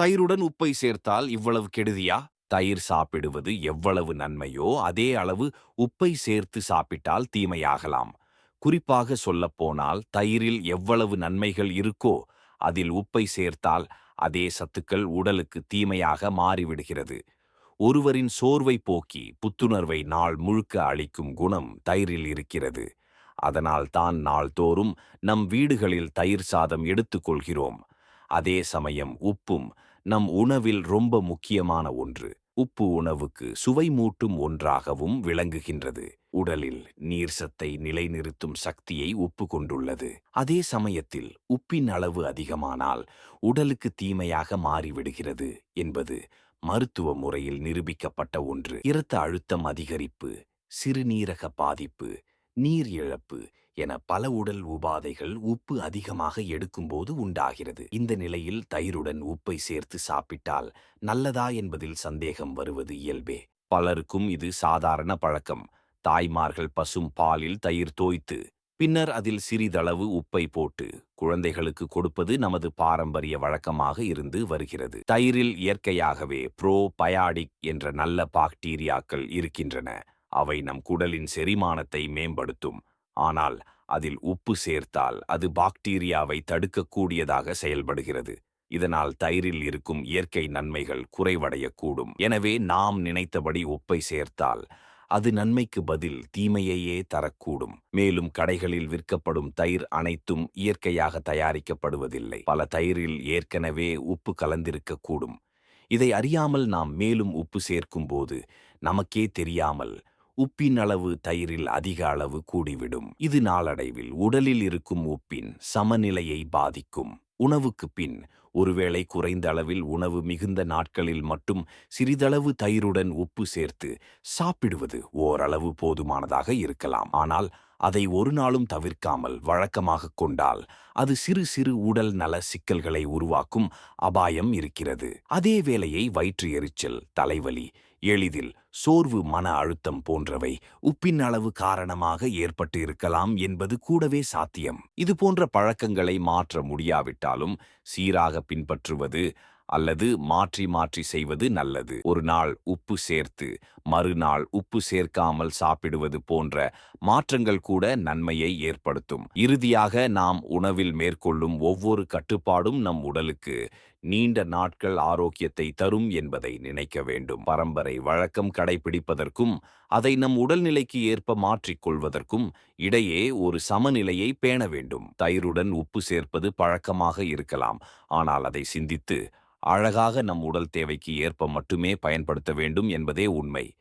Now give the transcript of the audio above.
தயிருடன் உப்பை சேர்த்தால் இவ்வளவு கெடுதியா? தயிர் சாப்பிடுவது எவ்வளவு நன்மையோ? அதே அளவு உப்பை சேர்த்து சாப்பிட்டால் தீமையாகலாம். குறிப்பாக சொல்லப்போனால் தயிரில் எவ்வளவு நன்மைகள் இருக்கோ அதில் உப்பை சேர்த்தால் அதே சத்துக்கள் உடலுக்கு தீமையாக மாறிவிடுகிறது. ஒருவரின் சோர்வை போக்கி புத்துணர்வை நாள் முழுக்க அளிக்கும் குணம் தயிரில் இருக்கிறது. அதனால் தான் நாள்தோறும் நம் வீடுகளில் தயிர் சாதம் எடுத்துக்கொள்கிறோம். அதே சமயம் உப்பும் நம் உணவில் ரொம்ப முக்கியமான ஒன்று. உப்பு உணவுக்கு சுவை மூட்டும் ஒன்றாகவும் விளங்குகின்றது. உடலில் நீர் சத்தை நிலைநிறுத்தும் சக்தியை உப்பு கொண்டுள்ளது. அதே சமயத்தில் உப்பின் அளவு அதிகமானால் உடலுக்கு தீமையாக மாறிவிடுகிறது என்பது மருத்துவ முறையில் நிரூபிக்கப்பட்ட ஒன்று. இரத்த அழுத்தம் அதிகரிப்பு சிறுநீரக பாதிப்பு நீர் இழப்பு என பல உடல் உபாதைகள் உப்பு அதிகமாக எடுக்கும்போது உண்டாகிறது. இந்த நிலையில் தயிருடன் உப்பை சேர்த்து சாப்பிட்டால் நல்லதா என்பதில் சந்தேகம் வருவது இயல்பே. பலருக்கும் இது சாதாரண பழக்கம். தாய்மார்கள் பசும் பாலில் தயிர் தோய்த்து பின்னர் அதில் சிறிதளவு உப்பை போட்டு குழந்தைகளுக்கு கொடுப்பது நமது பாரம்பரிய வழக்கமாக இருந்து வருகிறது. தயிரில் இயற்கையாகவே ப்ரோ பயாடிக் என்ற நல்ல பாக்டீரியாக்கள் இருக்கின்றன. அவை நம் குடலின் செரிமானத்தை மேம்படுத்தும். ஆனால் அதில் உப்பு சேர்த்தால் அது பாக்டீரியாவை தடுக்கக்கூடியதாக செயல்படுகிறது. இதனால் தயிரில் இருக்கும் இயற்கை நன்மைகள் குறைவடையக்கூடும். எனவே நாம் நினைத்தபடி உப்பை சேர்த்தால் அது நன்மைக்கு பதில் தீமையையே தரக்கூடும். மேலும் கடைகளில் விற்கப்படும் தயிர் அனைத்தும் இயற்கையாக தயாரிக்கப்படுவதில்லை. பல தயிரில் ஏற்கனவே உப்பு கலந்திருக்கக்கூடும். இதை அறியாமல் நாம் மேலும் உப்பு சேர்க்கும்போது நமக்கே தெரியாமல் உப்பின் அளவு தயிரில் அதிக அளவு கூடிவிடும். இது நாளடைவில் உடலில் இருக்கும் உப்பின் சமநிலையை பாதிக்கும். உணவுக்கு பின் ஒருவேளை குறைந்த அளவில் உணவு மிகுந்த நாட்களில் மட்டும் சிறிதளவு தயிருடன் உப்பு சேர்த்து சாப்பிடுவது ஓரளவு போதுமானதாக இருக்கலாம். ஆனால் அதை ஒரு நாளும் தவிர்க்காமல் வழக்கமாக கொண்டால் அது சிறு சிறு உடல் நல சிக்கல்களை உருவாக்கும் அபாயம் இருக்கிறது. அதே வேளையை வயிற்று எரிச்சல் தலைவலி எளிதில் சோர்வு மன அழுத்தம் போன்றவை உப்பின் அளவு காரணமாக ஏற்பட்டு இருக்கலாம் என்பது கூடவே சாத்தியம். இது போன்ற பழக்கங்களை மாற்ற முடியாவிட்டாலும் சீராக பின்பற்றுவது அல்லது மாற்றி மாற்றி செய்வது நல்லது. ஒரு நாள் உப்பு சேர்த்து மறுநாள் உப்பு சேர்க்காமல் சாப்பிடுவது போன்ற மாற்றங்கள் கூட நன்மையை ஏற்படுத்தும். இறுதியாக நாம் உணவில் மேற்கொள்ளும் ஒவ்வொரு கட்டுப்பாடும் நம் உடலுக்கு நீண்ட நாட்கள் ஆரோக்கியத்தை தரும் என்பதை நினைக்க வேண்டும். பரம்பரை வழக்கம் கடைபிடிப்பதற்கும் அதை நம் உடல்நிலைக்கு ஏற்ப மாற்றிக்கொள்வதற்கும் இடையே ஒரு சமநிலையை பேண வேண்டும். தயிருடன் உப்பு சேர்ப்பது பழக்கமாக இருக்கலாம். ஆனால் அதை சிந்தித்து அழகாக நம் உடல் தேவைக்கு ஏற்ப மட்டுமே பயன்படுத்த வேண்டும் என்பதே உண்மை.